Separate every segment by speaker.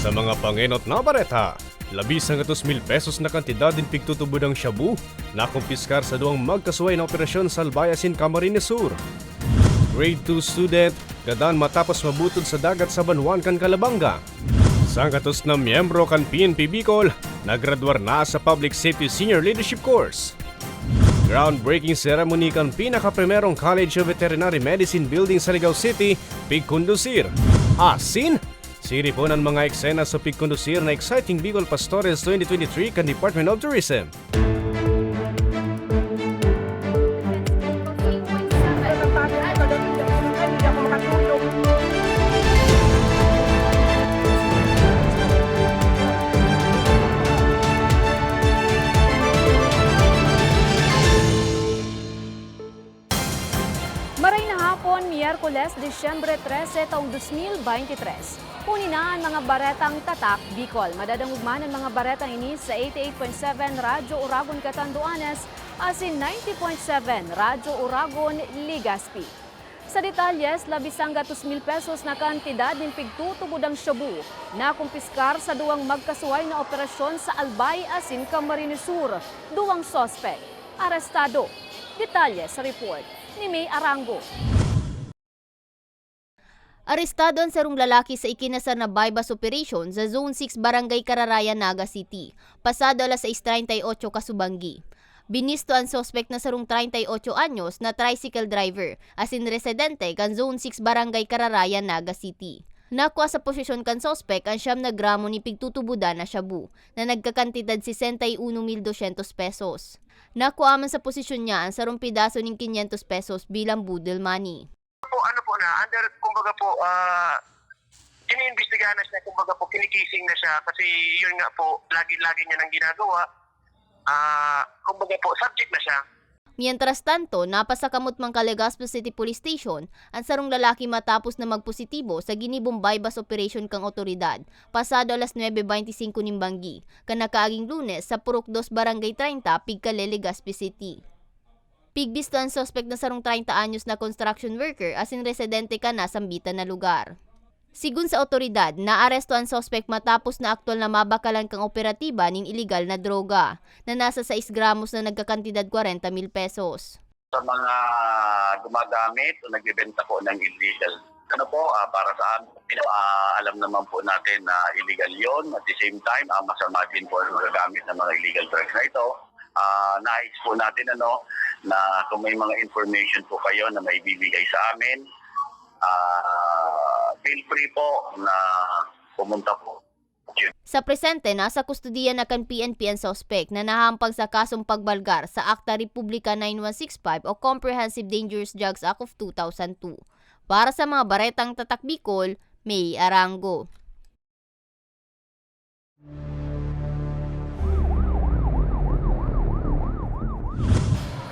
Speaker 1: Sa mga pangenot na bareta, labis ang atos mil pesos na kantidad din pigtutubod ang shabu na kumpiskar sa duwang magkasuway na operasyon sa Albayasin, Camarines Sur. Grade 2 student, gadan matapos mabutod sa dagat sa Banwan kan Kalabanga. Sangkatos na miyembro kan PNP Bicol, naggraduar na sa Public Safety Senior Leadership Course. Groundbreaking ceremony kan pinakaprimerong College of Veterinary Medicine building sa Ligao City, Pigkondusir. Asin? Siri po ng mga eksena sa Pigkondusir na exciting Bicol Pastores 2023 kan Department of Tourism.
Speaker 2: Disyembre 13, taong 2023. Kunin na ang mga baretang tatak Bicol. Madadangugman ang mga baretang ini sa 88.7 Radyo Uragon Catanduanes asin 90.7 Radyo Uragon Ligaspi. Sa detalyes, labisang gatos mil pesos na kantidad ng pigtutubod ang shabu na kumpiskar sa duwang magkasuway na operasyon sa Albay asin Camarines Sur. Duwang sospek. Arestado. Detalye sa report ni May Arango.
Speaker 3: Arestado ang sarong lalaki sa ikinasar na bypass operation sa Zone 6 Barangay Kararaya, Naga City, pasado alas 6.38 Kasubanggi. Binisto ang suspect na sarong 38 anyos na tricycle driver, as in residente kan Zone 6 Barangay Kararaya, Naga City. Nakuha sa posisyon kan suspect ang siyam na gramo ni pigtutubudan na shabu na nagkakantidad 61,200 pesos. Nakuha man sa posisyon niya ang sarong pidaso ng 500 pesos bilang budel money.
Speaker 4: Po, ano po na, under, kumbaga po, ah, iniimbestigahan na siya, kumbaga po, kinikising na siya, kasi yun nga po, lagi-lagi niya nang ginagawa, ah, kumbaga po, subject na siya.
Speaker 3: Mientras tanto, napasakamot mang Legazpo City Police Station ang sarong lalaki matapos na magpositibo sa ginibong bypass operation kang otoridad pasado alas 9.25 ng Banggi, kanakaaging lunes sa Purok 2 Barangay 30, Pigkale, Legazpi City. Pigbisto ang suspect na sarong 30 anyos na construction worker as in residente ka na sambitan na lugar. Sigun sa otoridad, naaresto ang suspect matapos na aktwal na mabakalan kang operatiba ng iligal na droga na nasa 6 gramos na nagkakantidad 40 mil pesos.
Speaker 4: Sa mga gumagamit o nagbibenta po ng illegal, ano po, ah, para sa amin, ah, alam naman po natin na illegal yon At the same time, ah, masama din po ang gagamit ng mga illegal drugs na ito. Ah, nais po natin ano, na kung may mga information po kayo na may bibigay sa amin, ah, feel free po na pumunta po.
Speaker 3: Sa presente, nasa kustudiya na kan PNP ang suspect na nahampag sa kasong pagbalgar sa Akta Republika 9165 o Comprehensive Dangerous Drugs Act of 2002. Para sa mga baretang tatak Bicol, May Arango.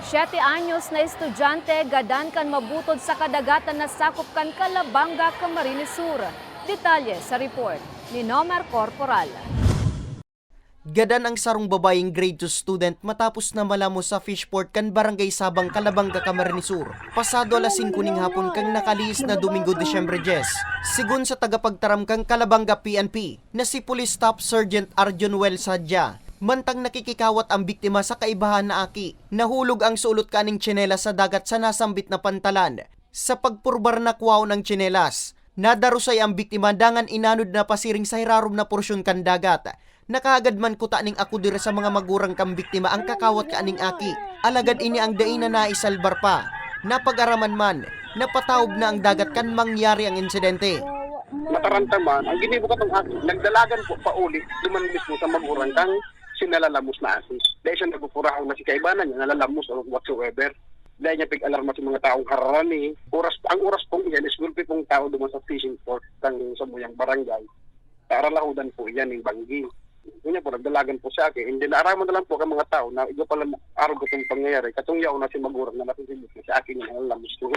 Speaker 2: Siyete anyos na estudyante gadan kan mabutod sa kadagatan na sakop kan Kalabanga, Camarines Sur. Detalye sa report ni Nomer Corporal.
Speaker 5: Gadan ang sarong babaeng grade 2 student matapos na malamo sa fishport kan barangay Sabang Kalabanga Camarines Sur. Pasado alas 5 ning hapon kang nakalihis na Domingo Desyembre 10. Sigun sa tagapagtaram kang Kalabanga PNP na si Police Staff Sergeant Arjun Well Sadya. Mantang nakikikawat ang biktima sa kaibahan na aki, nahulog ang sulot kaning tsinelas sa dagat sa nasambit na pantalan. Sa pagpurbar na kwaw ng tsinelas, nadarusay ang biktima dangan inanod na pasiring sa hirarom na porsyon kan dagat. Nakaagad man kuta ning ako dire sa mga magurang kang biktima ang kakawat ka aning aki. Alagad ini ang daina na isalbar pa. Napag-araman man, napataob na ang dagat kan mangyari ang insidente.
Speaker 6: matarantaman, ang ginibo ka itong akin, nagdalagan po pa uli, duman mismo sa magurang kang sinalalamos na asis. Dahil siya nagpupurahaw na si kaibanan niya, nalalamos or whatsoever. Dahil niya pig-alarma sa mga taong kararani. Oras, ang oras pong iyan is gulpi pong tao duman sa fishing port kang sa muyang barangay. Para lahudan po iyan ng banggi. Kanya po, nagdalagan po sa akin. Hindi naaraman na lang po ang mga tao na iba pala araw itong pangyayari. Katong yaw na si Magurang na nakikinig na sa akin yung nalalamos ko.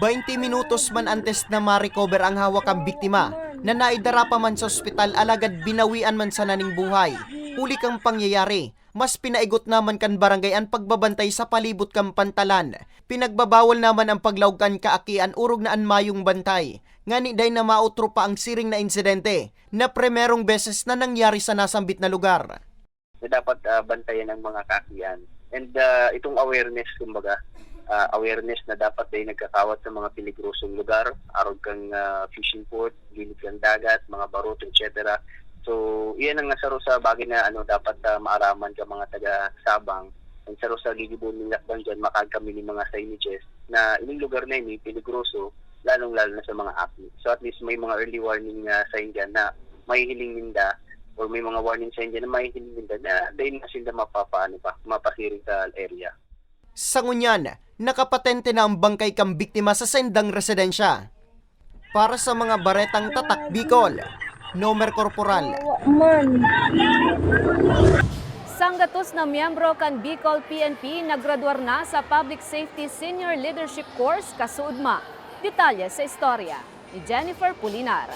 Speaker 5: 20 minutos man antes na ma-recover ang hawak ang biktima na naidara pa man sa ospital alagad binawian man sa naning buhay. Huli kang pangyayari, mas pinaigot naman kan barangay ang pagbabantay sa palibot kang pantalan. Pinagbabawal naman ang paglawgan kaakian urog na anmayong bantay. Ngani day na mautro pa ang siring na insidente na primerong beses na nangyari sa nasambit na lugar.
Speaker 6: dapat ah, bantayan ng mga kakian. And ah, itong awareness, kumbaga, ah, awareness na dapat ay nagkakawat sa mga peligrosong lugar, arog kang ah, fishing port, gilid kang dagat, mga barot, etc. So, iyan ang nasaro sa bagay na ano dapat ah, maaraman ka mga taga-sabang. Ang saro sa gigibon ng lakban dyan, makag kami ni mga signages na ining lugar na ini peligroso, lalong-lalo na sa mga athlete. So at least may mga early warning uh, sign dyan na may hiling ninda or may mga warning sign dyan na may hiling ninda na dahil na sila mapapaano pa, mapasiring sa area.
Speaker 5: Sa ngunyan, nakapatente na ang bangkay kang biktima sa sendang residensya. Para sa mga baretang tatak Bicol, Nomer Corporal,
Speaker 2: Sanggatos na miyembro kan Bicol PNP naggraduar na sa Public Safety Senior Leadership Course Kasuudma. Detalye sa istorya ni Jennifer Pulinar.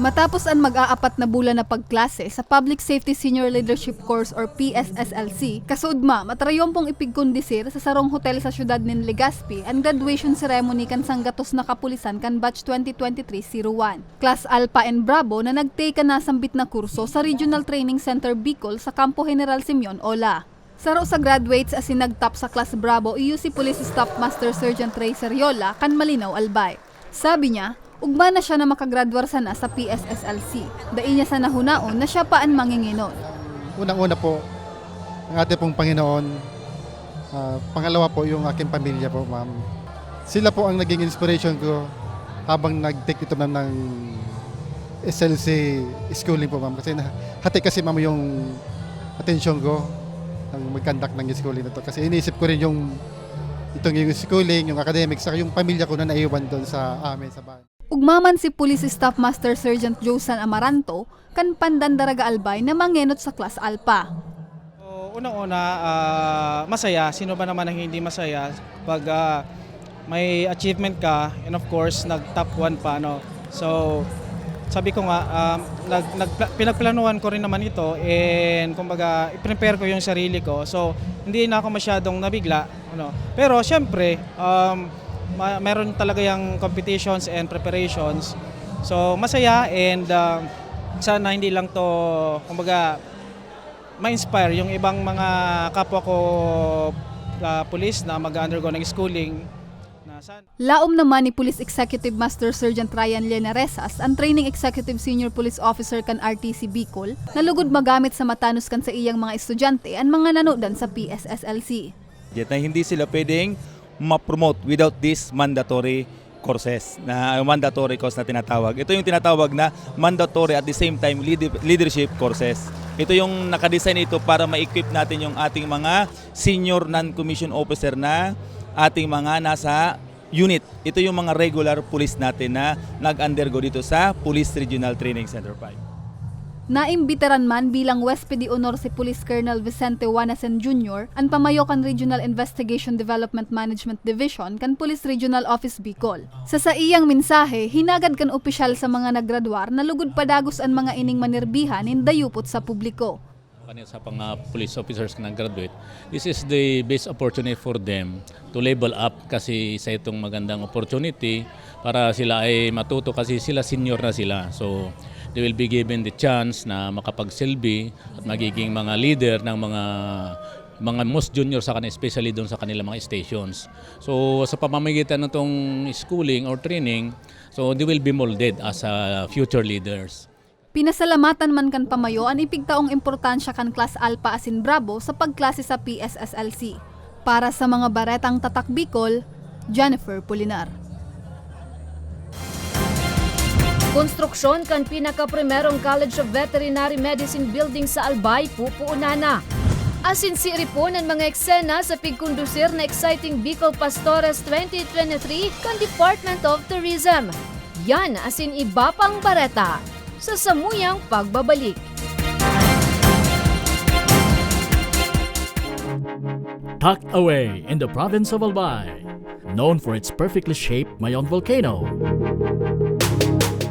Speaker 7: Matapos ang mag-aapat na bulan na pagklase sa Public Safety Senior Leadership Course or PSSLC, kasudma matrayompong ipigkondisir sa sarong hotel sa syudad nin Legazpi ang graduation ceremony kan sanggatos na kapulisan kan batch 2023-01. Class Alpha and Bravo na nagtake na sambit na kurso sa Regional Training Center Bicol sa Campo General Simeon Ola. Saro sa graduates as nagtap sa Class Bravo iyo si Police Staff Master Sergeant Ray Seriola kan Malinaw Albay. Sabi niya, ugma na siya na makagraduar sana sa PSSLC. Dai niya sa nahunaon na siya pa ang manginginon.
Speaker 8: Unang-una po, ang ating pong Panginoon. Ah, pangalawa po, yung aking pamilya po, ma'am. Sila po ang naging inspiration ko habang nag-take ito ma'am ng SLC schooling po, ma'am. Kasi hati kasi, ma'am, yung attention ko ng mag-conduct ng schooling na to. Kasi iniisip ko rin yung itong yung schooling, yung academics, saka yung pamilya ko na naiwan doon sa amin, sa bahay.
Speaker 7: Ugmaman si Police Staff Master Sergeant Josan Amaranto kan Pandandaraga Albay na mangenot sa Class Alpha.
Speaker 9: So, unang-una, ah, masaya. Sino ba naman ang hindi masaya pag ah, may achievement ka and of course, nag-top 1 pa. No? So, sabi ko nga, um, nag, nag, pinagplanuhan ko rin naman ito and kumbaga, i-prepare ko yung sarili ko. So, hindi na ako masyadong nabigla. Ano? Pero, syempre, um, ma- meron talaga yung competitions and preparations. So, masaya and uh, sana hindi lang to, kumbaga, ma-inspire yung ibang mga kapwa ko uh, police na mag-undergo ng schooling na sana
Speaker 7: Laom naman ni Police Executive Master Sergeant Ryan Lenaresas, ang Training Executive Senior Police Officer kan RTC Bicol, na lugod magamit sa matanos kan sa iyang mga estudyante ang mga nanodan sa PSSLC.
Speaker 10: Yet na hindi sila pwedeng ma-promote without this mandatory courses na mandatory course na tinatawag. Ito yung tinatawag na mandatory at the same time lead- leadership courses. Ito yung nakadesign ito para ma-equip natin yung ating mga senior non-commissioned officer na ating mga nasa unit. Ito yung mga regular police natin na nag-undergo dito sa Police Regional Training Center 5.
Speaker 7: Naimbitaran man bilang West PD Honor si Police Colonel Vicente Wanasen Jr. ang pamayokan Regional Investigation Development Management Division kan Police Regional Office Bicol. Sa sa iyang mensahe, hinagad kan opisyal sa mga naggraduar na lugod padagos ang mga ining manirbihan in dayupot sa publiko.
Speaker 11: kanil sa mga police officers na graduate, this is the best opportunity for them to level up kasi sa itong magandang opportunity para sila ay matuto kasi sila senior na sila. So they will be given the chance na makapagsilbi at magiging mga leader ng mga mga most junior sa kanila, especially doon sa kanilang mga stations. So sa pamamagitan ng itong schooling or training, so they will be molded as uh, future leaders.
Speaker 7: Pinasalamatan man kan pamayo ang ipigtaong importansya kan Class Alpha asin Bravo sa pagklase sa PSSLC. Para sa mga baretang tatak Bicol, Jennifer Pulinar.
Speaker 2: Konstruksyon kan pinaka-primerong College of Veterinary Medicine building sa Albay, pupuuna na. Asin si Ripon ang mga eksena sa pigkondusir na exciting Bicol Pastores 2023 kan Department of Tourism. Yan asin iba pang bareta sa samuyang pagbabalik.
Speaker 12: tucked away in the province of Albay, known for its perfectly shaped Mayon volcano.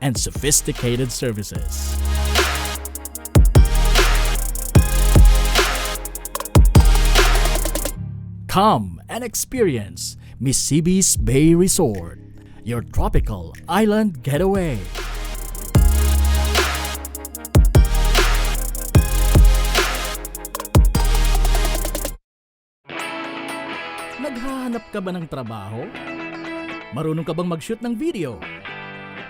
Speaker 12: and sophisticated services. Come and experience Mississippi's Bay Resort, your tropical island getaway. Naghahanap ka ba ng trabaho? Marunong ka bang mag-shoot ng video?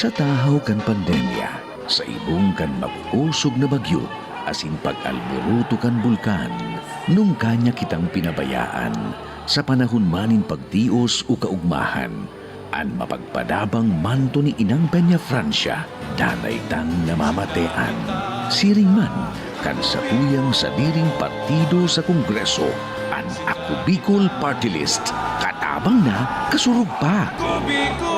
Speaker 13: Sa tahaw kan pandemya, sa ibong kan mapusog na bagyo, asin pag-alboruto kan bulkan, nung kanya kitang pinabayaan, sa panahon manin pagtios o kaugmahan, an mapagpadabang manto ni Inang Peña Francia, danay tang namamatean. Siring man, kan sa tuyang sa diring partido sa Kongreso, an Ako Bicol Party List, katabang na kasurug pa.
Speaker 2: Nagbabalikan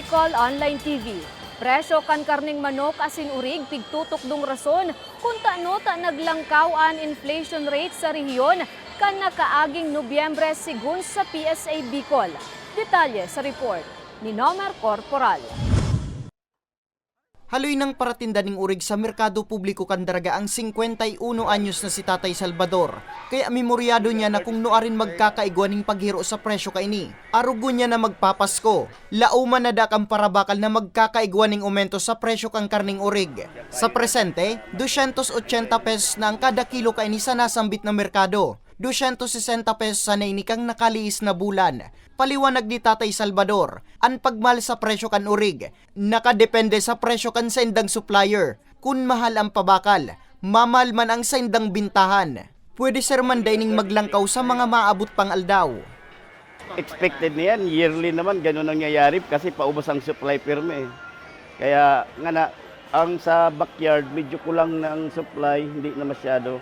Speaker 2: Bicol Online TV. Presyo kan karning manok asin urig pigtutok dong rason kung taano ta naglangkawan inflation rate sa rehiyon kan nakaaging Nobyembre sigun sa PSA Bicol. Detalye sa report ni Nomer Corporal.
Speaker 5: Haloy ng paratinda ning urig sa merkado publiko kandaraga ang 51 anyos na si Tatay Salvador. Kaya memoryado niya na kung noarin magkakaigwa ning paghiro sa presyo kaini. Arugo niya na magpapasko. Lauman na dakang parabakal na magkakaigwa ning aumento sa presyo kang karning urig. Sa presente, 280 pesos na ang kada kilo kaini sa nasambit na merkado. 260 pesos sa nainikang nakaliis na bulan. Paliwanag ni Tatay Salvador, ang pagmal sa presyo kan urig, nakadepende sa presyo kan sa supplier. Kung mahal ang pabakal, mamal man ang sa bintahan. Pwede sir man dining maglangkaw sa mga maabot pang aldaw.
Speaker 6: expected na yan. Yearly naman, ganun ang nangyayari kasi paubos ang supply firme. eh. Kaya nga na, ang sa backyard, medyo kulang na ang supply, hindi na masyado.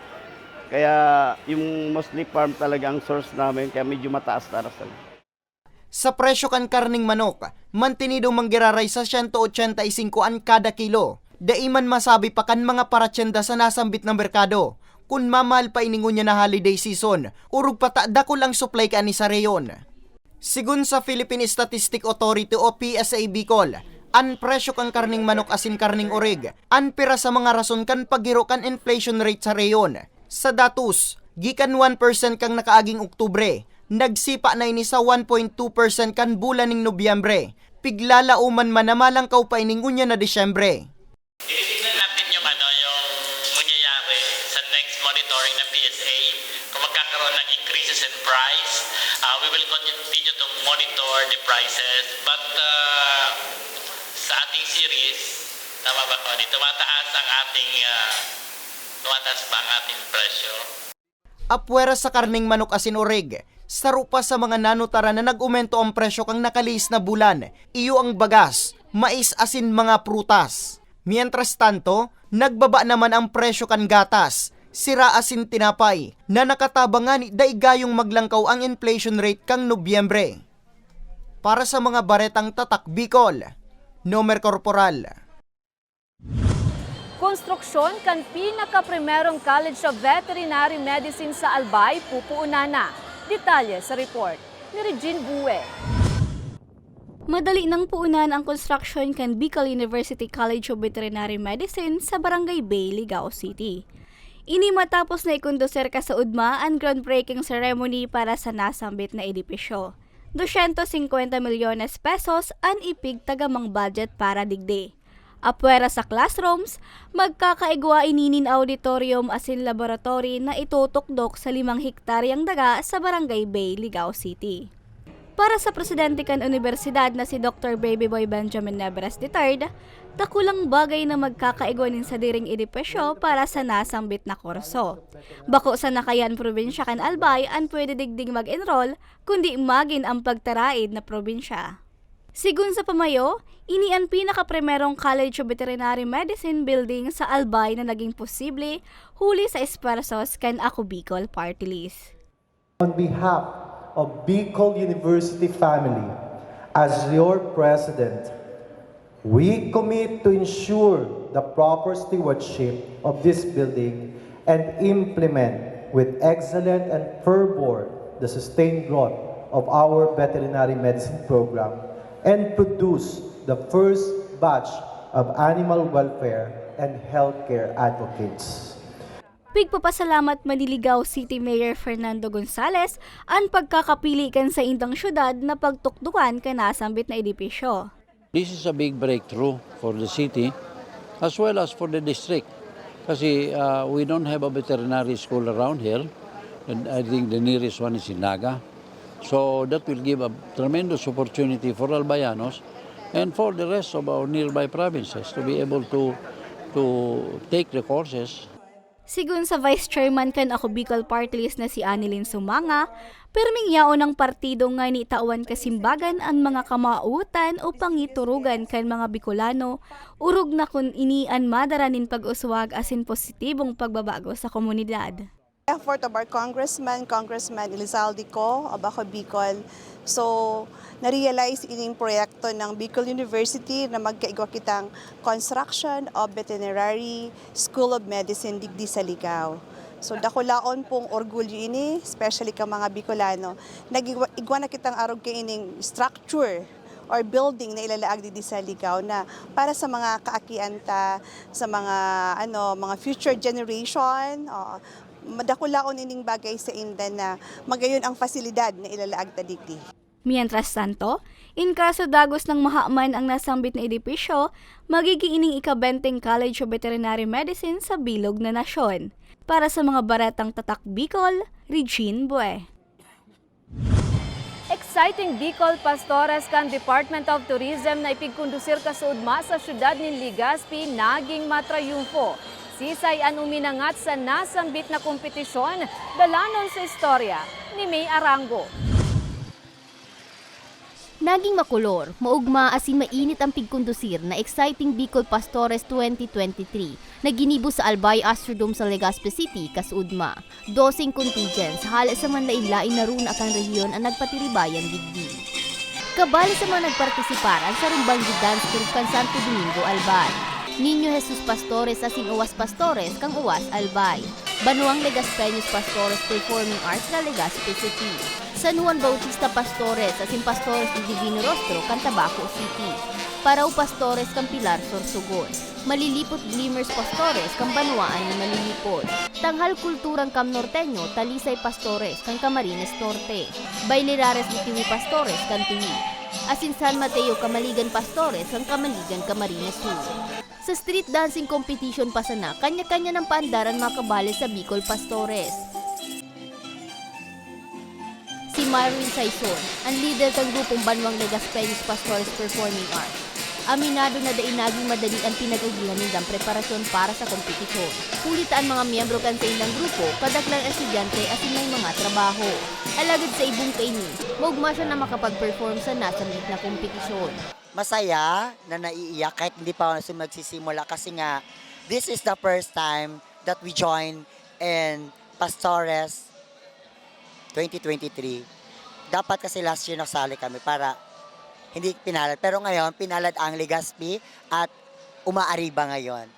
Speaker 6: Kaya yung mostly farm talaga ang source namin, kaya medyo mataas-taras talaga.
Speaker 5: Sa presyo kan karning manok, mantinido manggiraray sa 185 an kada kilo. Daiman masabi pa kan mga paratsenda sa nasambit ng merkado. Kung mamahal pa iningon niya na holiday season, urug patada ko lang supply ka ni sa reyon. Sigun sa Philippine Statistic Authority o PSA Bicol, an presyo kang karning manok asin karning orig, an pira sa mga rason kan paghiro kan inflation rate sa reyon. Sa datos, gikan 1% kang nakaaging Oktubre, nagsipa na ini sa 1.2% kan bulan ning Nobyembre. Piglalauman man na malangkaw pa iningon niya na Disyembre.
Speaker 14: Titignan natin yung ano, yung mangyayari sa next monitoring ng PSA kung magkakaroon ng increases in price. Uh, we will continue to monitor the prices. But uh, sa ating series, tama ba ko? Tumataas ang ating, uh, tumataas ba ang ating presyo?
Speaker 5: Apwera sa karning manok asin orig, saro pa sa mga nanutara na nag-umento ang presyo kang nakaliis na bulan, iyo ang bagas, mais asin mga prutas. Mientras tanto, nagbaba naman ang presyo kan gatas, sira asin tinapay, na nakatabangan daigayong maglangkaw ang inflation rate kang Nobyembre. Para sa mga baretang tatak Bicol, Nomer Corporal.
Speaker 2: Konstruksyon kan pinaka-primerong College of Veterinary Medicine sa Albay, pupuunan na. Detalye sa report ni Regine Bue.
Speaker 15: Madali nang puunan ang construction kan Bicol University College of Veterinary Medicine sa Barangay Bay, Ligao City. Ini matapos na ikonduser ka sa UDMA ang groundbreaking ceremony para sa nasambit na edipisyo. 250 milyones pesos ang ipig tagamang budget para digdi. Apwera sa classrooms, magkakaigwa ininin auditorium asin laboratory na itutukdok sa limang hektaryang daga sa Barangay Bay, Ligao City. Para sa presidente kan universidad na si Dr. Babyboy Benjamin Nebres III, takulang bagay na magkakaigwanin sa diring edipesyo para sa nasambit na kurso. Bako sa nakayan probinsya kan Albay ang pwede digding mag-enroll kundi magin ang pagtaraid na probinsya. Sigun sa pamayo, ini ang pinakaprimerong College of Veterinary Medicine building sa Albay na naging posible huli sa Esparsos kan Ako Bicol Party List.
Speaker 16: On behalf of Bicol University family, as your president, we commit to ensure the proper stewardship of this building and implement with excellent and fervor the sustained growth of our veterinary medicine program and produce the first batch of animal welfare and healthcare advocates.
Speaker 15: Pigpapasalamat Maniligaw City Mayor Fernando Gonzales ang pagkakapili kan sa indang syudad na pagtukdukan ka nasambit na edipisyo.
Speaker 17: This is a big breakthrough for the city as well as for the district. Kasi uh, we don't have a veterinary school around here. And I think the nearest one is in Naga. So that will give a tremendous opportunity for Albayanos and for the rest of our nearby provinces to be able to to take the courses
Speaker 15: Sigun sa Vice Chairman kan ako Bicol Party na si Anilin Sumanga, perming yaon ng partido nga ni tawan kasimbagan ang mga kamautan o pangiturugan kan mga Bicolano, urog na kun inian madaranin pag-uswag asin positibong pagbabago sa komunidad.
Speaker 18: Effort of our congressman, Congressman Elizalde Co. of Baco Bicol. So, na-realize ining proyekto ng Bicol University na magkaigwa kitang construction of veterinary school of medicine digdi sa Ligao. So dakulaon pong orgulyo ini, especially ka mga Bicolano. Nagigwa igwa na kitang arog kay ining structure or building na ilalaag di sa Ligao na para sa mga kaakianta, sa mga ano, mga future generation, uh, madakulaon ining bagay sa inda na magayon ang fasilidad na ilalaag ta digdi.
Speaker 15: Mientras tanto, in kaso dagos ng mahaman ang nasambit na edipisyo, magiging ining ikabenteng College of Veterinary Medicine sa bilog na nasyon. Para sa mga baratang tatak Bicol, Regine Bue.
Speaker 2: Exciting Bicol Pastores kan Department of Tourism na ipigkondusir ka sa udma sa syudad ni Legazpi naging matrayumpo. Sisay an uminangat sa nasambit na kompetisyon, dalanon sa istorya ni May Arango.
Speaker 3: Naging makulor, maugma asin mainit ang pigkondusir na Exciting Bicol Pastores 2023 na ginibo sa Albay Astrodome sa Legazpi City, Kasudma. Dosing contingents, hala sa manlain-lain na runa kang rehiyon ang nagpatiribayan digdi. Kabali sa mga nagpartisipar ang sarumbang dance group Santo Domingo, Albay. Niño Jesus Pastores asin Uwas Pastores kang Uwas Albay. Banuang Legaspeños Pastores Performing Arts na Legazpi City. San Juan Bautista Pastores asin Pastores de Divino Rostro kan Tabaco City. Paraw Pastores kang Pilar Sorsogon. Malilipot Glimmers Pastores kang Banuaan ni Malilipot. Tanghal Kulturang Cam Norteño Talisay Pastores kang Camarines Norte. Bailerares ni Tiwi Pastores kang Tiwi. Asin San Mateo Kamaligan Pastores kang Kamaligan Camarines Sur. Sa street dancing competition pa sana, kanya-kanya ng paandaran makabali sa Bicol Pastores. Si Marvin Saison, ang leader ng grupong Banwang Legaspeños Pastores Performing Arts. Aminado na dainaging madali ang pinag-agihan nilang preparasyon para sa kompetisyon. Kulitaan mga miyembro kan sa ilang grupo, kadaklang estudyante at may mga trabaho. Alagad sa ibong kaini, maugma siya na makapag-perform sa nasamit na kompetisyon.
Speaker 19: Masaya na naiiyak kahit hindi pa ako magsisimula kasi nga this is the first time that we join in Pastores 2023. Dapat kasi last year nasali kami para hindi pinalad. Pero ngayon, pinalad ang Legazpi at umaariba ngayon.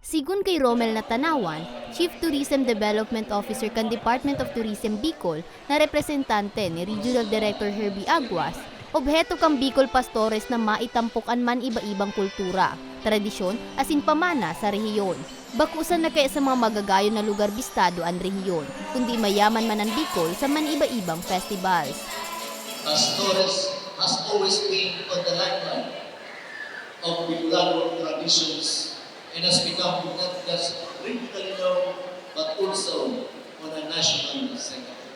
Speaker 3: Sigun kay Romel Natanawan, Chief Tourism Development Officer kan Department of Tourism Bicol na representante ni Regional Director Herbie Aguas, Obheto kang Bicol Pastores na maitampokan man iba-ibang kultura, tradisyon, asin pamana sa rehiyon. Bakusan na kaya sa mga magagayon na lugar bistado ang rehiyon, kundi mayaman man ang Bicol sa man iba-ibang festivals.
Speaker 20: Pastores has always been on the limelight of Bicolano traditions and has become not just regionally known but also on a national scale.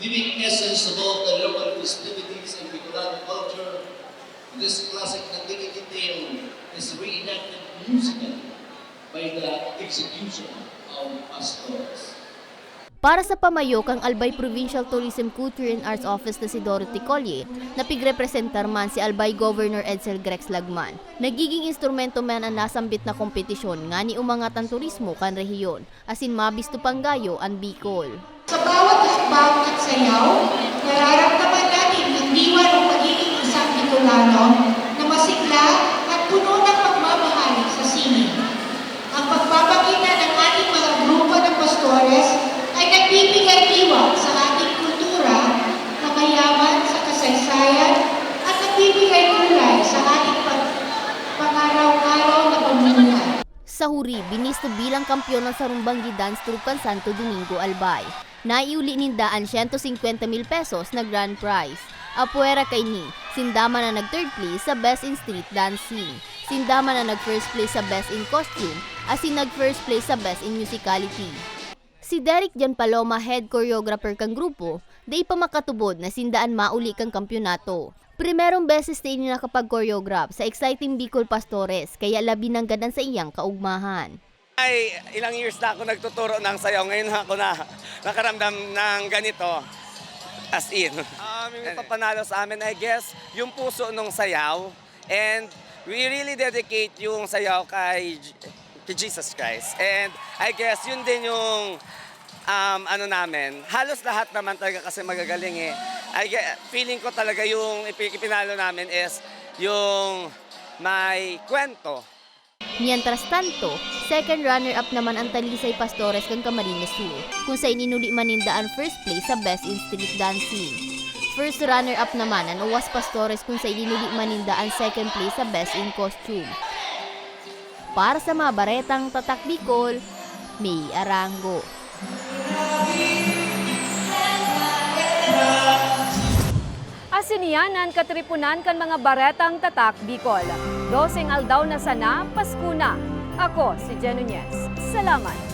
Speaker 20: Living essence of all the local festivities and Bicolano culture, this classic nativity tale is reenacted musically by the execution of pastores.
Speaker 3: Para sa pamayok ang Albay Provincial Tourism Culture and Arts Office na si Dorothy Collier, napigrepresentar man si Albay Governor Edsel Grex Lagman. Nagiging instrumento man ang nasambit na kompetisyon nga ni umangat ang turismo kan rehiyon, asin mabisto panggayo ang Bicol.
Speaker 21: Sa bawat hakbang at sayaw, nararamdaman natin ang diwa ng pagiging isang Bicolano na masigla at puno ng pagmamahal sa sining. Ang pagpapakita ng ating mga grupo ng pastores ay nagbibigay diwa sa ating kultura na sa kasaysayan at nagbibigay kulay sa ating pag- pangaraw-araw na pamumuhay.
Speaker 3: Sa huri, binisto bilang kampyon ng Sarumbanggi Dance Troupe Santo Domingo Albay. Naiuli nindaan 150 mil pesos na grand prize. Apuera kay ni, sindama na nag third place sa Best in Street Dancing. Sindama na nag first place sa Best in Costume, asin nag first place sa Best in Musicality. Si Derek Jan Paloma, head choreographer kang grupo, day pa makatubod na sindaan mauli kang kampyonato. Primerong beses na ini nakapag-choreograph sa exciting Bicol Pastores, kaya labi ng ganan sa iyang kaugmahan.
Speaker 22: Ay, ilang years na ako nagtuturo ng sayaw. Ngayon ako na nakaramdam ng ganito. As in. Um, yung papanalo sa amin, I guess, yung puso ng sayaw. And we really dedicate yung sayaw kay, kay Jesus Christ. And I guess yun din yung um, ano namin. Halos lahat naman talaga kasi magagaling eh. I get, feeling ko talaga yung ipi- ipinalo namin is yung may kwento.
Speaker 3: Mientras tanto, second runner-up naman ang Talisay Pastores kang Camarines Sur, kung sa ininuli maninda ang first place sa Best in Street Dancing. First runner-up naman ang Uwas Pastores kung sa ininuli maninda ang second place sa Best in Costume. Para sa mga baretang tatak Bicol, May Arango.
Speaker 2: Asiniyanan katripunan kan mga baretang tatak Bicol. Dosing aldaw na sana, Pasko na. Ako si Jen. Salamat.